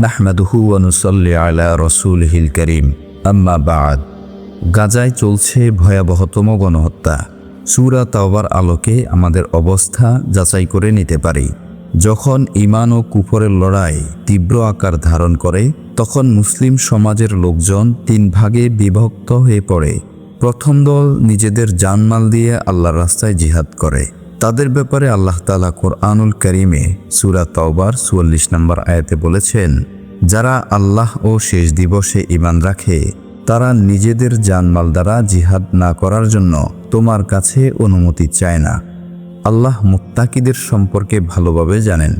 নাহমাদুহু অনুসল্লি আলা রসুলহিল করিম। আম্মা বাদ। গাজায় চলছে ভয়াবহতম গণহত্যা। সুরা তাওবার আলোকে আমাদের অবস্থা যাচাই করে নিতে পারি। যখন ইমান ও কুফরের লড়াই তীব্র আকার ধারণ করে, তখন মুসলিম সমাজের লোকজন তিন ভাগে বিভক্ত হয়ে পড়ে। প্রথম দল নিজেদের জানমাল দিয়ে আল্লাহর রাস্তায় জিহাদ করে। তাদের ব্যাপারে আল্লাহ তালা কোরআনুল করিমে সুরা তওবার চুয়াল্লিশ নম্বর আয়াতে বলেছেন, যারা আল্লাহ ও শেষ দিবসে ইমান রাখে, তারা নিজেদের জানমাল দ্বারা জিহাদ না করার জন্য তোমার কাছে অনুমতি চায় না। আল্লাহ মুত্তাকিদের সম্পর্কে ভালোভাবে জানেন।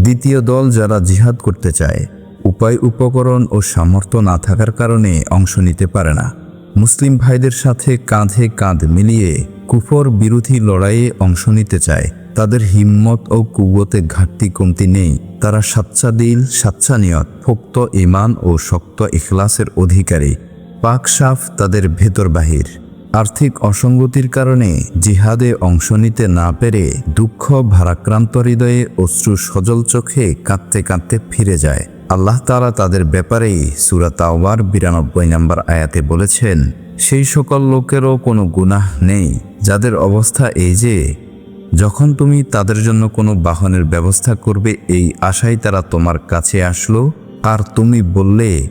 দ্বিতীয় দল যারা জিহাদ করতে চায়, উপায়, উপকরণ ও সামর্থ্য না থাকার কারণে অংশ নিতে পারে না। মুসলিম ভাইদের সাথে কাঁধে কাঁধ মিলিয়ে কুফর বিরোধী লড়াইয়ে অংশ নিতে চায়। তাদের হিম্মত ও কুব্বতে ঘাটতি কমতি নেই। তারা সাচ্চা দিল সাচ্চা নিয়ত, পোক্ত ইমান ও শক্ত ইখলাসের অধিকারী। পাক সাফ তাদের ভেতর বাহির। আর্থিক অসঙ্গতির কারণে জিহাদে অংশ নিতে না পেরে দুঃখ, ভারাক্রান্ত হৃদয়ে অশ্রু সজল চোখে কাঁদতে কাঁদতে ফিরে যায়। আল্লাহ তাআলা তাদের ব্যাপারেই সুরা তাওবার বিরানব্বই নম্বর আয়াতে বলেছেন, সেই সকল লোকেরও কোনো গুনাহ নেই। যাদের অবস্থা এই যে, যখন তুমি তাদের জন্য কোনো বাহনের ব্যবস্থা করবে, এই আশায় তারা তোমার কাছে আসলো। আর তুমি বললে,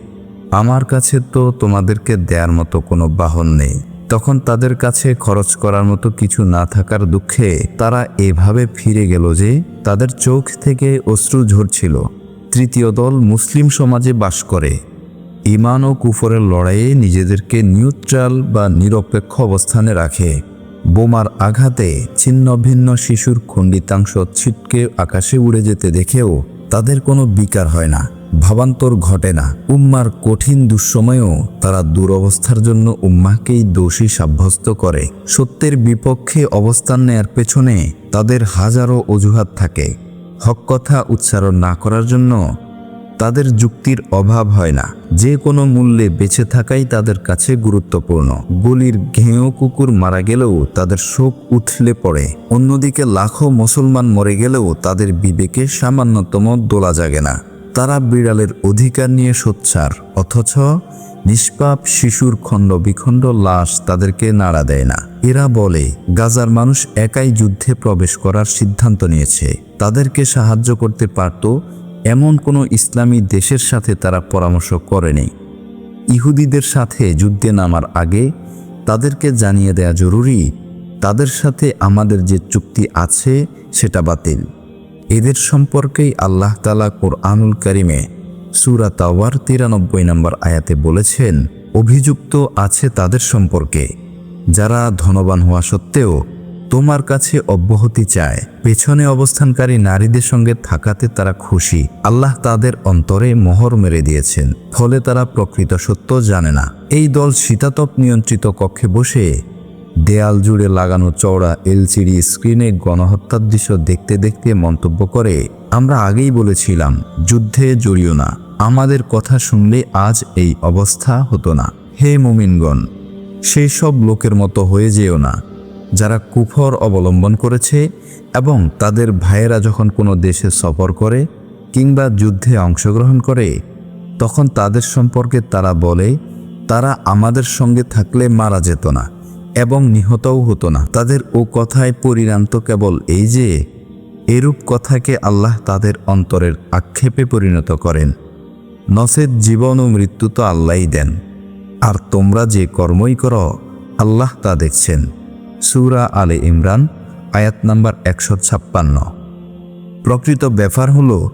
আমার কাছে তো তোমাদেরকে দেওয়ার মতো কোনো বাহন নেই তখন তাদের কাছে খরচ করার মতো কিছু না থাকার দুঃখে তারা এভাবে ফিরে গেল যে, তাদের চোখ থেকে অশ্রু ঝরছিল। তৃতীয় দল মুসলিম সমাজে বাস করে। ইমান ও কুফরের লড়াইয়ে নিজেদেরকে নিউট্রাল বা নিরপেক্ষ অবস্থানে রাখে। বোমার আঘাতে ছিন্ন ভিন্ন শিশুর খণ্ডিতাংশ ছিটকে আকাশে উড়ে যেতে দেখেও তাদের কোনো বিকার হয় না। ভাবান্তর ঘটে না। উম্মার কঠিন দুঃসময়েও তারা দুরবস্থার জন্য উম্মাকেই দোষী সাব্যস্ত করে। সত্যের বিপক্ষে অবস্থান নেয়ার পেছনে তাদের হাজারো অজুহাত থাকে। হক কথা উচ্চারণ না করার জন্য তাদের যুক্তির অভাব হয় না। যে কোনো মূল্যে বেঁচে থাকাই তাদের কাছে গুরুত্বপূর্ণ। গলির ঘেঁয়ো কুকুর মারা গেলেও তাদের শোক উথলে পড়ে। অন্যদিকে লাখো মুসলমান মরে গেলেও তাদের বিবেকে সামান্যতম দোলা জাগে না। তারা বিড়ালের অধিকার নিয়ে সোচ্চার, অথচ নিষ্পাপ শিশুর খণ্ড বিখণ্ড লাশ তাদেরকে নাড়া দেয় না। এরা বলে, গাজার মানুষ একাই যুদ্ধে প্রবেশ করার সিদ্ধান্ত নিয়েছে। তাদেরকে সাহায্য করতে পারত এমন কোনো ইসলামী দেশের সাথে তারা পরামর্শ করেনি। ইহুদিদের সাথে যুদ্ধে নামার আগে তাদেরকে জানিয়ে দেয়া জরুরি, তাদের সাথে আমাদের যে চুক্তি আছে সেটা বাতিল। এদের সম্পর্কেই আল্লাহ তালা কোরআনুল করিমে সুরা তাওয়ার তিরানব্বই নম্বর আয়াতে বলেছেন, অভিযুক্ত আছে তাদের সম্পর্কে। যারা ধনবান হওয়া সত্ত্বেও তোমার কাছে অব্যাহতি চায়। পেছনে অবস্থানকারী নারীদের সঙ্গে থাকাতে তারা খুশি। আল্লাহ তাদের অন্তরে মোহর মেরে দিয়েছেন। ফলে তারা প্রকৃত সত্য জানে না। এই দল শীতাতপ নিয়ন্ত্রিত কক্ষে বসে দেয়াল জুড়ে লাগানো চওড়া এলসিডি স্ক্রিনে গণহত্যার দৃশ্য দেখতে দেখতে মন্তব্য করে, আমরা আগেই বলেছিলাম, যুদ্ধে জড়িও না। আমাদের কথা শুনলে আজ এই অবস্থা হতো না। হে মোমিনগণ সেই সব লোকের মতো হয়ে যেও না, যারা কুফর অবলম্বন করেছে এবং তাদের ভাইয়েরা যখন কোনো দেশে সফর করে কিংবা যুদ্ধে অংশগ্রহণ করে, তখন তাদের সম্পর্কে তারা বলে, তারা আমাদের সঙ্গে থাকলে মারা যেত না এবং নিহতও হতো না। তাদের ও কথায় পরিণান্ত কেবল এই যে, এরূপ কথাকে আল্লাহ তাদের অন্তরের আক্ষেপে পরিণত করেন। নসেদ জীবন ও মৃত্যু তো আল্লাহই দেন। আর তোমরা যে কর্মই করো, আল্লাহ তা দেখছেন। সুরা আলে ইমরান, আয়াত নাম্বার একশো ছাপ্পান্ন। প্রকৃত ব্যাপার হলো,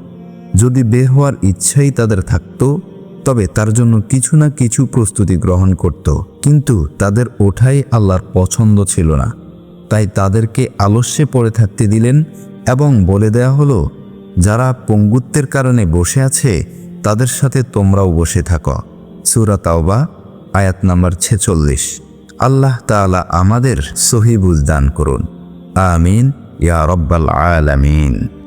যদি বে হওয়ার ইচ্ছাই তাদের থাকতো, তবে তার জন্য কিছু না কিছু প্রস্তুতি গ্রহণ করত। কিন্তু তাদের ওঠাই আল্লাহর পছন্দ ছিল না। তাই তাদেরকে আলস্যে পড়ে থাকতে দিলেন এবং বলে দেয়া হলো, যারা পঙ্গুত্বের কারণে বসে আছে তাদের সাথে তোমরাও বসে থাকো। সুরা তাওবা, আয়াত নাম্বার ছেচল্লিশ। আল্লাহ তালা আমাদের সহিবুল দান করুন। আমিন। ইয়া রব্বাল আলামিন।